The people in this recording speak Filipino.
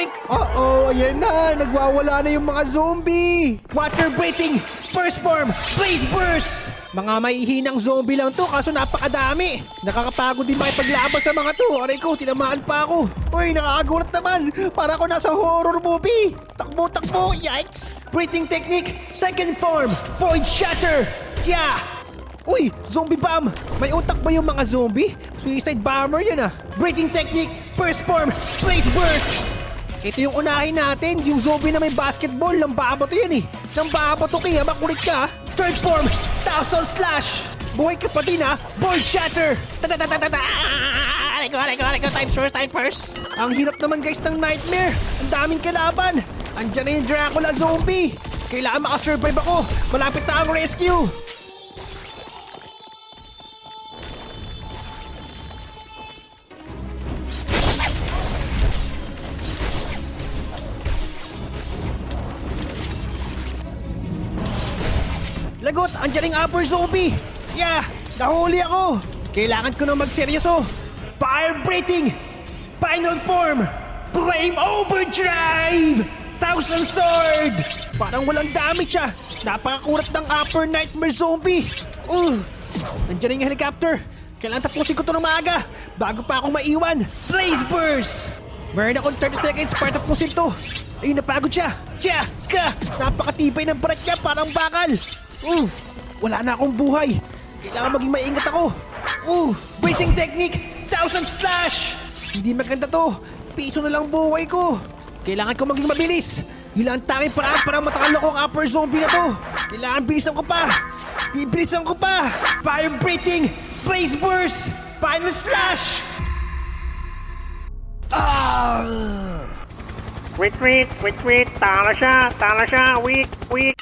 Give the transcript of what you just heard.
Boink! Uh-oh, ayan na. Nagwawala na yung mga zombie. Water breathing. First form. Blaze burst. Mga maihinang zombie lang to kaso napakadami. Nakakapagod din makipaglaban sa mga to. Aray ko, tinamaan pa ako. Uy, nakakagulat naman. Para ako nasa horror movie. Takbo, takbo. Yikes. Breathing technique. Second form. Void shatter. Yeah. Uy, zombie bomb! May utak ba yung mga zombie? Suicide bomber yun ah. Breathing technique, first form, blaze burst! Ito yung unahin natin, yung zombie na may basketball, lambaba to yan eh. Lambaba to kaya makulit ka. ah. Third form, thousand slash! Buhay ka pa din ah, void shatter! Tatatatata! Aray ko, aray ko, aray ko, time first, time first! Ang hirap naman guys ng nightmare! Ang daming kalaban! Andyan na yung Dracula zombie! Kailangan makasurvive ako! Malapit na ang rescue! Lagot! Andiyan yung upper zombie! Yeah! Nahuli ako! Kailangan ko na magseryoso! Fire breathing! Final form! Flame overdrive! Thousand sword! Parang walang damage ah! Napakakurat ng upper nightmare zombie! Uh! Nandiyan na yung helicopter! Kailangan tapusin ko to ng maaga! Bago pa akong maiwan! Blaze burst! Meron akong 30 seconds para tapusin to! Ayun, napagod siya! Tiya! Ka! Napakatibay ng barat niya, parang bakal! Uh! Wala na akong buhay! Kailangan maging maingat ako! Uh! Breathing technique! Thousand slash! Hindi maganda to! Piso na lang buhay ko! Kailangan ko maging mabilis! Yun ang tanging paraan para matakalo ko ang upper zombie na to! Kailangan bilisan ko pa! Bibilisan ko pa! Fire breathing! Blaze burst! Final slash! Ah! Wait, wait, wait, wait. Tala siya, tala siya. Weak, weak.